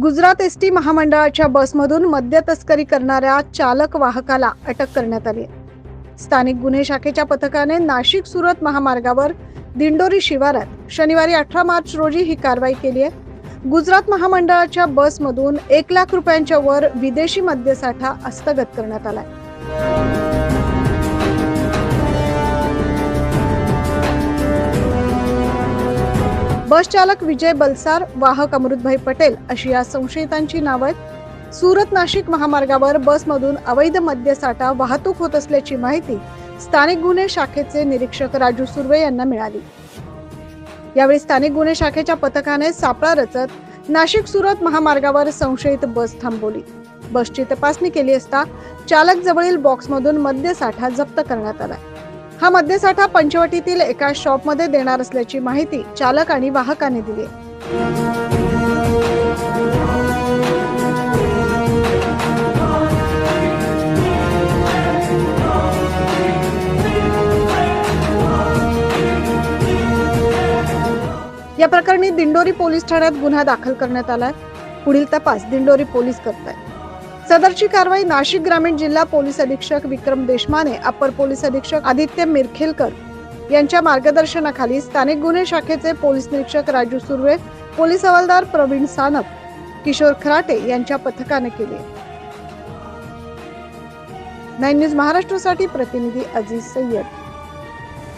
Gujarat S T महामंडळाच्या बसमधून मद्य तस्करी करणाऱ्या चालक वाहकाला अटक करण्यात आली आहे. स्थानिक गुन्हे शाखेच्या पथकाने नाशिक सुरत महामार्गावर दिंडोरी शिवारात शनिवारी अठरा मार्च रोजी ही कारवाई केली आहे गुजरात महामंडळाच्या बसमधून एक लाख रुपयांच्या वर विदेशी मद्यसाठा हस्तगत करण्यात आलाय बस चालक विजय बलसार वाहक अमृतभाई पटेल अशी या संशयितांची नावं आहेत. सुरत नाशिक महामार्गावर बसमधून अवैध मद्यसाठा वाहतूक होत असल्याची माहिती स्थानिक गुन्हे शाखेचे निरीक्षक राजू सुर्वे यांना मिळाली. यावेळी स्थानिक गुन्हे शाखेच्या पथकाने सापळा रचत नाशिक सुरत महामार्गावर संशयित बस थांबवली. बसची तपासणी केली असता चालक जवळील बॉक्समधून मद्यसाठा जप्त करण्यात आला. हा मद्यसाठा पंचवटीतील एका शॉपमध्ये देणार असल्याची माहिती चालक आणि वाहकाने दिली आहे. या प्रकरणी दिंडोरी पोलीस ठाण्यात गुन्हा दाखल करण्यात आलाय पुढील तपास दिंडोरी पोलीस करत आहेत सदरची कारवाई नाशिक ग्रामीण जिल्हा पोलीस अधीक्षक विक्रम देशमाने अपर पोलीस अधीक्षक आदित्य मिरखेलकर यांच्या मार्गदर्शनाखाली स्थानिक गुन्हे शाखेचे पोलीस निरीक्षक राजू सुर्वे पोलीस हवालदार प्रवीण सानप किशोर खराटे यांच्या पथकाने केले नाईन न्यूज महाराष्ट्रासाठी प्रतिनिधी अजीज सय्यद.